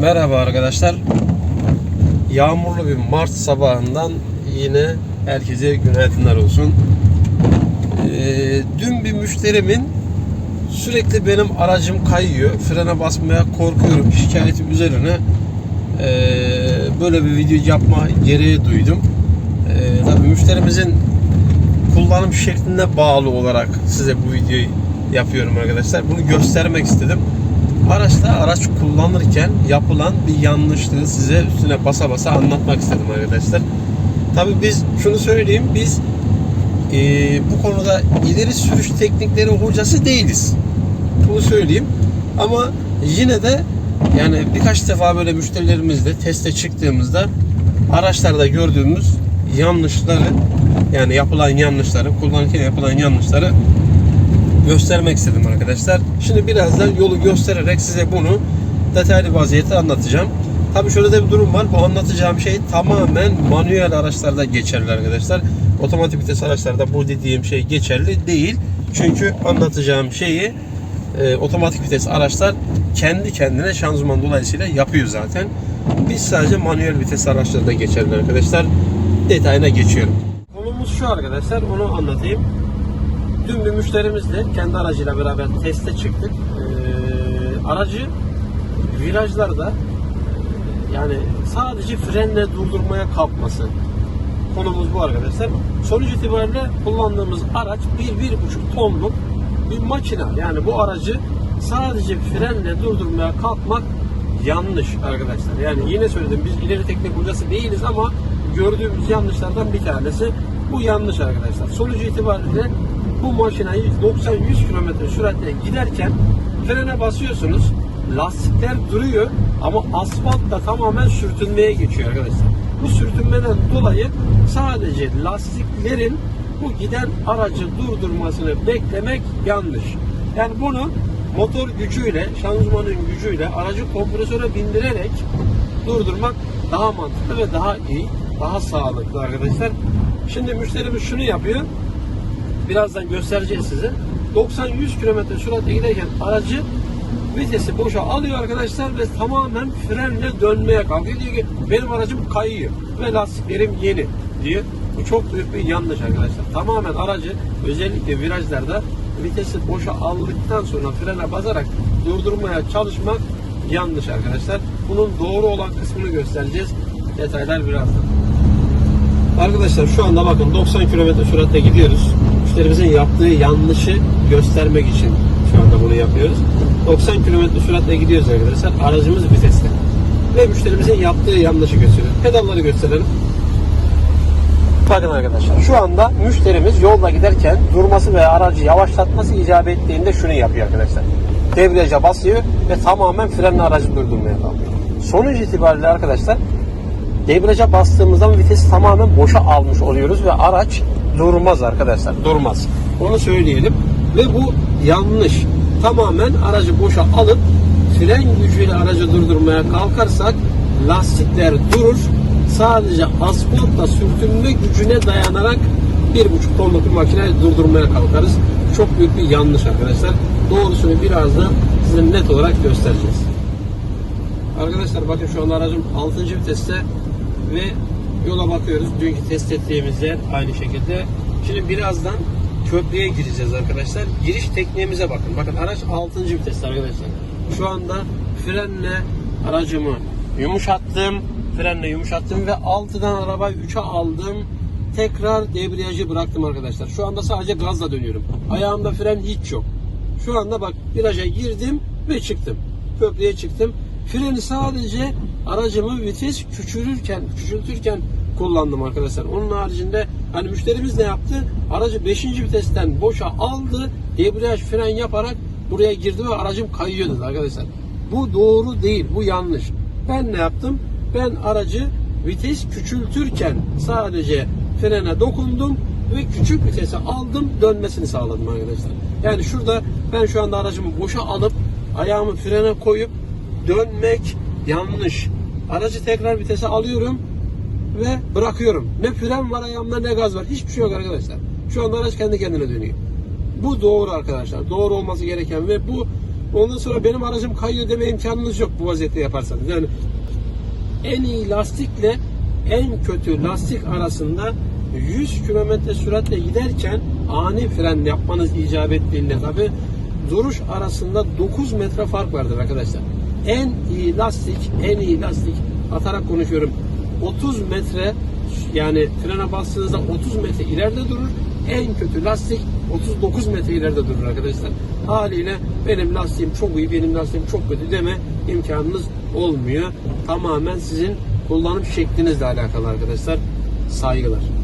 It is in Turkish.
Merhaba arkadaşlar. Yağmurlu bir Mart sabahından yine herkese günaydınlar olsun. Ee, dün bir müşterimin sürekli benim aracım kayıyor. Frene basmaya korkuyorum şikayeti üzerine ee, böyle bir video yapma gereği duydum. Ee, tabii müşterimizin kullanım şekline bağlı olarak size bu videoyu yapıyorum arkadaşlar. Bunu göstermek istedim. Araçta araç kullanırken yapılan bir yanlışlığı size üstüne basa basa anlatmak istedim arkadaşlar. Tabii biz şunu söyleyeyim biz eee, bu konuda ileri sürüş teknikleri hocası değiliz. Bunu söyleyeyim. Ama yine de yani birkaç defa böyle müşterilerimizle teste çıktığımızda araçlarda gördüğümüz yanlışları yani yapılan yanlışları kullanırken yapılan yanlışları göstermek istedim arkadaşlar. Şimdi birazdan yolu göstererek size bunu detaylı vaziyette anlatacağım. Tabii şöyle de bir durum var. Bu anlatacağım şey tamamen manuel araçlarda geçerli arkadaşlar. Otomatik vites araçlarda bu dediğim şey geçerli değil. Çünkü anlatacağım şeyi e, otomatik vites araçlar kendi kendine şanzıman dolayısıyla yapıyor zaten. Biz sadece manuel vites araçlarda geçerli arkadaşlar. Detayına geçiyorum. Konumuz şu arkadaşlar onu anlatayım. Dün bir müşterimizle kendi aracıyla beraber teste çıktık. Ee, aracı virajlarda yani sadece frenle durdurmaya kalkması. Konumuz bu arkadaşlar. Sonuç itibariyle kullandığımız araç 1-1,5 tonluk bir makina. Yani bu aracı sadece frenle durdurmaya kalkmak yanlış arkadaşlar. Yani yine söyledim biz ileri teknik hocası değiliz ama gördüğümüz yanlışlardan bir tanesi bu yanlış arkadaşlar. Sonuç itibariyle bu makinayı 90-100 km süratle giderken frene basıyorsunuz. Lastikler duruyor ama asfalt da tamamen sürtünmeye geçiyor arkadaşlar. Bu sürtünmeden dolayı sadece lastiklerin bu giden aracı durdurmasını beklemek yanlış. Yani bunu motor gücüyle, şanzımanın gücüyle aracı kompresöre bindirerek durdurmak daha mantıklı ve daha iyi, daha sağlıklı arkadaşlar. Şimdi müşterimiz şunu yapıyor. Birazdan göstereceğiz size. 90-100 km süratle giderken aracı vitesi boşa alıyor arkadaşlar ve tamamen frenle dönmeye kalkıyor. Diyor ki benim aracım kayıyor ve lastiklerim yeni diyor. Bu çok büyük bir yanlış arkadaşlar. Tamamen aracı özellikle virajlarda vitesi boşa aldıktan sonra frene basarak durdurmaya çalışmak yanlış arkadaşlar. Bunun doğru olan kısmını göstereceğiz. Detaylar birazdan. Arkadaşlar şu anda bakın 90 km süratle gidiyoruz. Müşterimizin yaptığı yanlışı göstermek için şu anda bunu yapıyoruz. 90 km süratle gidiyoruz arkadaşlar. Aracımız viteste. Ve müşterimizin yaptığı yanlışı gösteriyor. Pedalları gösterelim. Bakın arkadaşlar şu anda müşterimiz yolda giderken durması ve aracı yavaşlatması icap ettiğinde şunu yapıyor arkadaşlar. Debriyaja basıyor ve tamamen frenle aracı durdurmaya kalkıyor. Sonuç itibariyle arkadaşlar debriyaja bastığımızda vitesi tamamen boşa almış oluyoruz ve araç durmaz arkadaşlar. Durmaz. Onu söyleyelim. Ve bu yanlış. Tamamen aracı boşa alıp fren gücüyle aracı durdurmaya kalkarsak lastikler durur. Sadece asfaltla sürtünme gücüne dayanarak bir buçuk tonluk bir makineyi durdurmaya kalkarız. Çok büyük bir yanlış arkadaşlar. Doğrusunu birazdan size net olarak göstereceğiz. Arkadaşlar bakın şu anda aracım 6. viteste ve yola bakıyoruz. Dünkü test ettiğimiz yer aynı şekilde. Şimdi birazdan köprüye gireceğiz arkadaşlar. Giriş tekniğimize bakın. Bakın araç 6. viteste arkadaşlar. Şu anda frenle aracımı yumuşattım. Frenle yumuşattım ve 6'dan arabayı 3'e aldım. Tekrar debriyajı bıraktım arkadaşlar. Şu anda sadece gazla dönüyorum. Ayağımda fren hiç yok. Şu anda bak viraja girdim ve çıktım. Köprüye çıktım. Freni sadece aracımı vites küçülürken, küçültürken kullandım arkadaşlar. Onun haricinde hani müşterimiz ne yaptı? Aracı 5. vitesten boşa aldı. Debriyaj fren yaparak buraya girdi ve aracım kayıyor dedi arkadaşlar. Bu doğru değil. Bu yanlış. Ben ne yaptım? Ben aracı vites küçültürken sadece frene dokundum ve küçük vitese aldım dönmesini sağladım arkadaşlar. Yani şurada ben şu anda aracımı boşa alıp ayağımı frene koyup dönmek yanlış. Aracı tekrar vitese alıyorum ve bırakıyorum. Ne fren var ayağımda ne gaz var. Hiçbir şey yok arkadaşlar. Şu anda araç kendi kendine dönüyor. Bu doğru arkadaşlar. Doğru olması gereken ve bu Ondan sonra benim aracım kayıyor deme imkanınız yok bu vaziyette yaparsanız. Yani en iyi lastikle en kötü lastik arasında 100 km süratle giderken ani fren yapmanız icap ettiğinde tabi duruş arasında 9 metre fark vardır arkadaşlar. En iyi lastik, en iyi lastik atarak konuşuyorum. 30 metre yani frene bastığınızda 30 metre ileride durur. En kötü lastik 39 metre ileride durur arkadaşlar. Haliyle benim lastiğim çok iyi, benim lastiğim çok kötü deme imkanınız olmuyor. Tamamen sizin kullanım şeklinizle alakalı arkadaşlar. Saygılar.